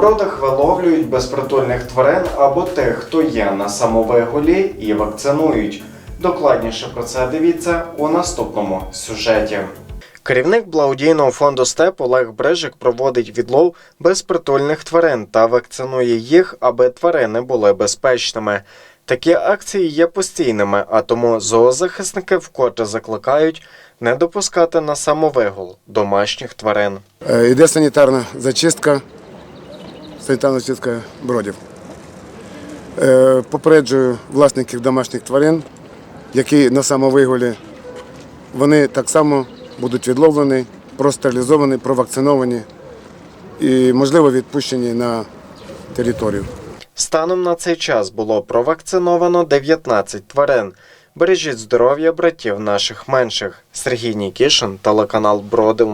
бродах виловлюють безпритульних тварин або тих, хто є на самовигулі, і вакцинують. Докладніше про це дивіться у наступному сюжеті. Керівник благодійного фонду СТЕП Олег Брижик проводить відлов безпритульних тварин та вакцинує їх, аби тварини були безпечними. Такі акції є постійними, а тому зоозахисники вкотре закликають не допускати на самовигул домашніх тварин. Е, Йде санітарна зачистка, санітарна зачистка бродів. Е, Попереджую власників домашніх тварин, які на самовигулі, вони так само будуть відловлені, простерилізовані, провакциновані і, можливо, відпущені на територію. Станом на цей час було провакциновано 19 тварин. Бережіть здоров'я братів наших менших. Сергій Нікішин, телеканал Броди.